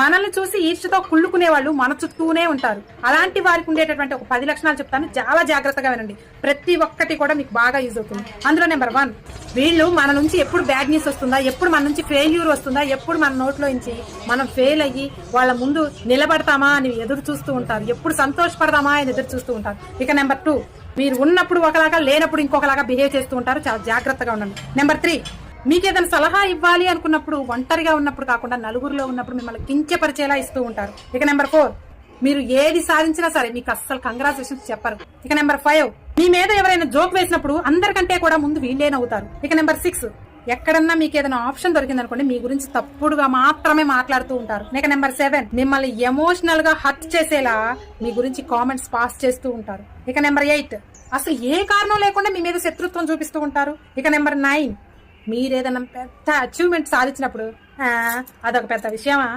మనల్ని చూసి ఈర్ష్యతో కుళ్ళుకునే వాళ్ళు మన చుట్టూనే ఉంటారు. అలాంటి వారికి ఉండేటటువంటి ఒక పది లక్షణాలు చెప్తాను. చాలా జాగ్రత్తగా వినండి. ప్రతి ఒక్కటి కూడా మీకు బాగా యూజ్ అవుతుంది. అందులో నెంబర్ వన్ వీళ్ళు మన నుంచి ఎప్పుడు బ్యాడ్ న్యూస్ వస్తుందా ఎప్పుడు మన నుంచి ఫెయిల్యూర్ వస్తుందా ఎప్పుడు మన నోట్లో నుంచి మనం ఫెయిల్ అయ్యి వాళ్ళ ముందు నిలబడతామా అని ఎదురు చూస్తూ ఉంటారు. ఎప్పుడు సంతోషపడదామా అని ఎదురు చూస్తూ ఉంటారు. ఇక నెంబర్ టూ మీరు ఉన్నప్పుడు ఒకలాగా లేనప్పుడు ఇంకొకలాగా బిహేవ్ చేస్తూ ఉంటారు. చాలా జాగ్రత్తగా ఉండండి. నెంబర్ త్రీ మీకు ఏదైనా సలహా ఇవ్వాలి అనుకున్నప్పుడు ఒంటరిగా ఉన్నప్పుడు కాకుండా నలుగురిలో ఉన్నప్పుడు మిమ్మల్ని కించపరిచేలా ఇస్తూ ఉంటారు. ఇక నెంబర్ ఫోర్ మీరు ఏది సాధించినా సరే మీకు అస్సలు కంగ్రాచులేషన్స్ చెప్పరు. ఇక నెంబర్ ఫైవ్ మీ మీద ఎవరైనా జోక్ వేసినప్పుడు అందరికంటే కూడా ముందు వీళ్ళే నవ్వుతారు. ఇక నెంబర్ సిక్స్ ఎక్కడన్నా మీకు ఏదైనా ఆప్షన్ దొరికింది అనుకోండి మీ గురించి తప్పుడుగా మాత్రమే మాట్లాడుతూ ఉంటారు. ఇక నెంబర్ సెవెన్ మిమ్మల్ని ఎమోషనల్గా హర్ట్ చేసేలా మీ గురించి కామెంట్స్ పాస్ చేస్తూ ఉంటారు. ఇక నెంబర్ ఎయిట్ అసలు ఏ కారణం లేకుండా మీ మీద శత్రుత్వం చూపిస్తూ ఉంటారు? ఇక నెంబర్ నైన్ మీరేదన్నా పెద్ద అచీవ్మెంట్ సాధించినప్పుడు "ఆ, అదొక పెద్ద విషయమా?